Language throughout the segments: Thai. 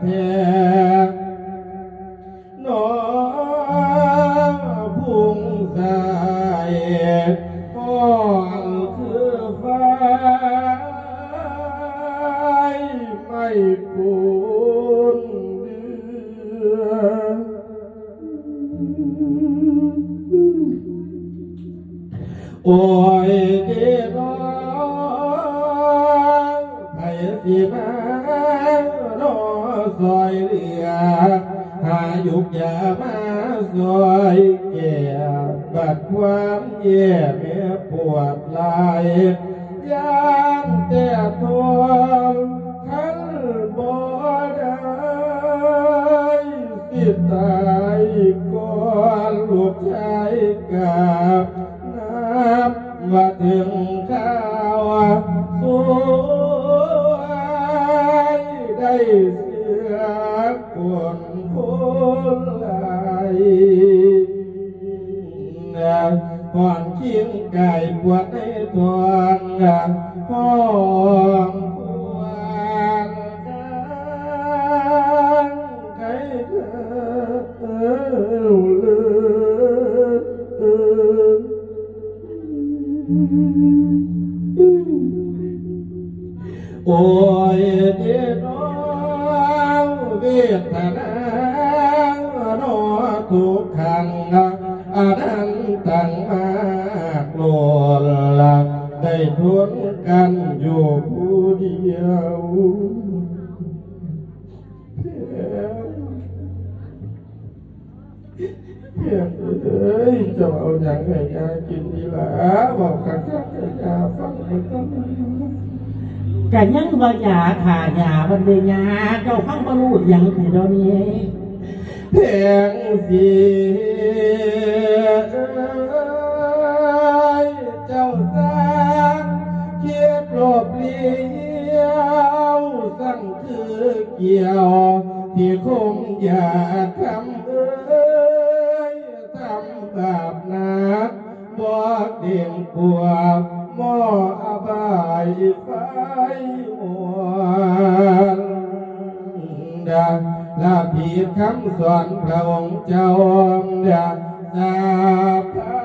แท้หนอพุ่งสายห้องคือฟ้าไม่ปูนเดือโอ้ยเด อยแก่บัดความแย่แม่ปวดลายยามแต่ทวงขันบ่ได้สิตายก่อนลูกชายกับนับว่าถึงข้าวสู ก่อนเคียงไก่ปวดใน ได้ทนกันอยู่ผู้เดียวเพียงเอ้ยจะเอาอย่างไงยากินดีละบอกข้างๆให้ยาฟังไม่ต้องกันยังว่ายาขาหยาบันเดียาเจ้าฟังบรรลุยังแต่เดี๋ยวนี้เพียงสี บ่เด่นกลัวหม้ออบายไฟวนดาลาผิดคำสอนพระองค์เจ้าดาสาพา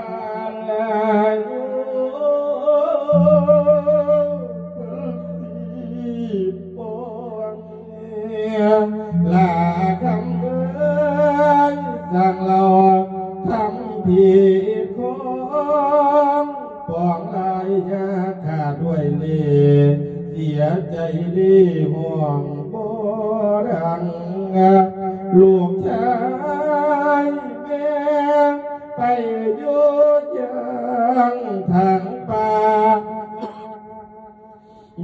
ลาย สียใจดีห่วงบ่ดังลูกชายแม่ไปอยู่ยังทางป่า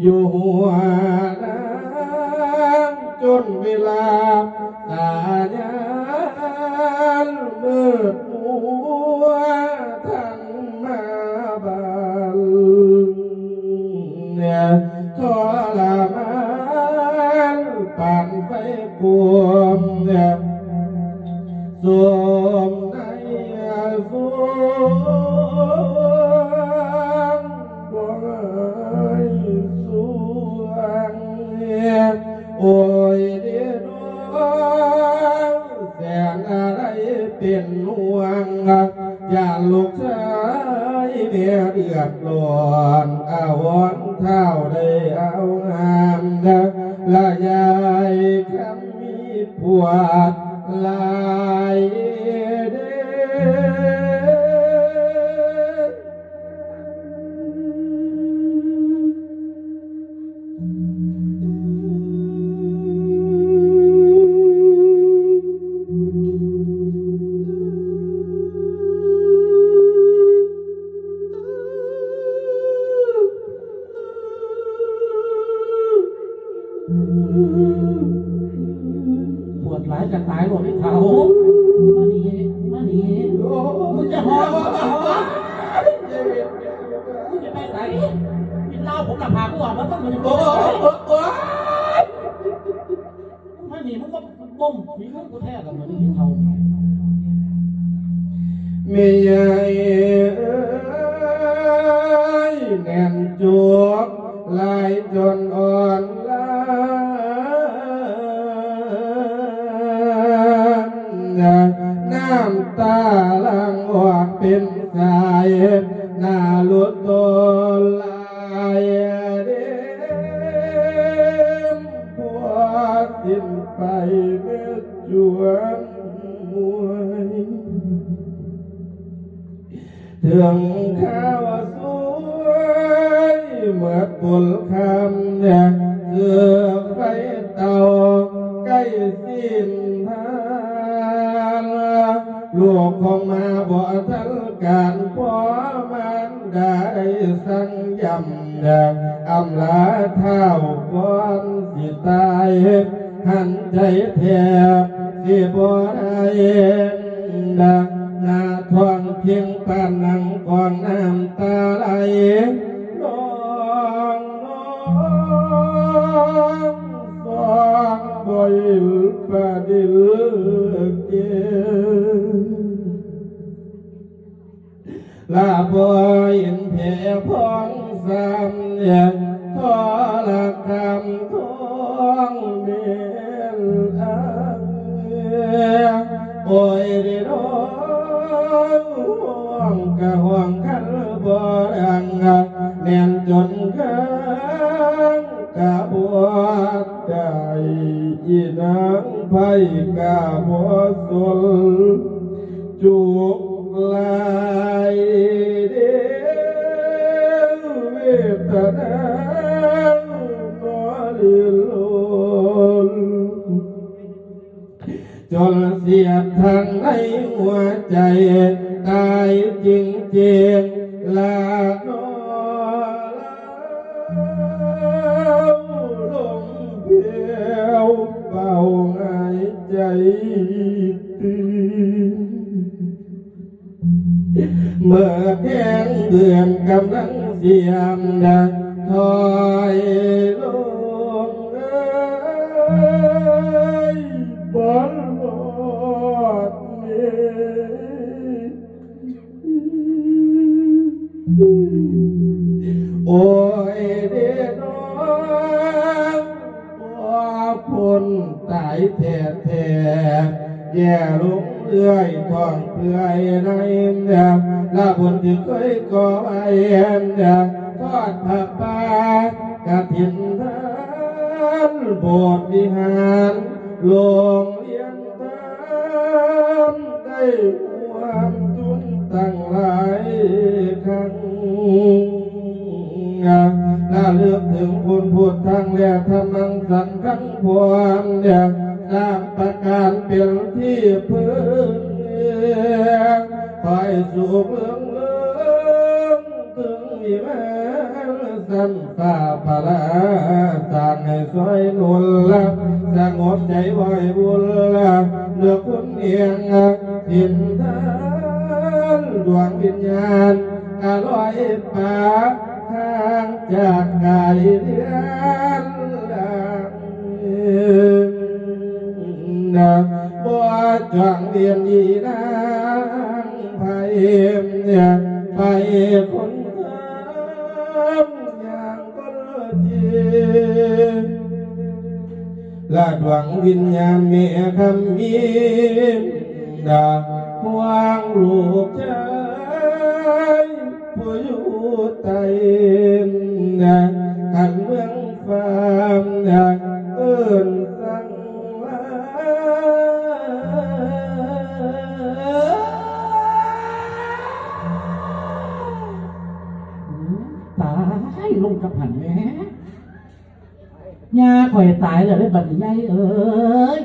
อยู่หัวน้ำจนเวลาตาญ สวมในวงบ่ให้สวงเนี่ยโอ้ยเดียน้องแสงอะไรเป็นห่วงอย่าลูกชายเมียเดือดร้อนอาวอนเท่าได้เอางามนะละยายคำมีปว ดลาายจะตายหมดให้เขามานี่มานี่โอ้มึงจะหอมึงจะมึงจะไปไหนกินเหล้าผมหลับพากูออกมาต้องมึงจะโอ้โอ้ไหนโอ้มานี่มึงก็บ่มฝีมือกูแท้กับมึงนี่เขาไมีใหญ่ ถึงข้าวสวยเมื่อนบุญคำเนี่ยเกือไฟเตาใกล้สิ้นทางลูกคงมาบ่ทันการพ่อมันได้สั่งยำเนี่ยอำลาเท้าก่อนสิตายหันใจแทบสิบ่ได้ดัง หน้าทองเพียงปานนังก่อนน้ำ อีนางไผกะบ่สนจุกลายเดเวทนาบ่ลิลนจนเสียทางในหัวใจ ตายจริงจริงลาโนายใจตื่นเมื่อแจ้งเดือ แท้แท้ๆแย่ลงเอื้อยท้องเปื่อยในเดียลาบุญที่เคยก่อไว้เอ็นเดียทอดผักปากระถินทานโบสถ์วิหารโรงเรียนทานได้ความทุนตั้งหลาย เลือกถึงคุณพูดทางเรียธรรมังสังขังพวงเนี่ยตามประการเป็นที่พึ่งคอยสุขเรื่องเรื่องถึงมีแม้สันฟ้าปลาสร้างให้สวยนุนละสงบใจไว้บุญละเลือกคุณเอียงทินทานดวงวิญญาณอร่อยปา กห่างจากกายเดือนละนะบ่จังเรียนดีนา ตายลงกับผันแม่ยาข่อยตายเลยได้บัดนี้ยายเอ้ย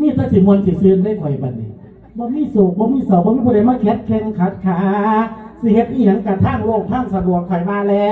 มีแตาสิมวนสิซืนได้ข่อยบัดนี้บ่มีสูบบ่มีเสาบ่มีผู้ใดมาแคดแข่งขัดขาสิเฮ็ดอีหยังกระทั่งโลกทางสะดวกข่อยมาแล้ว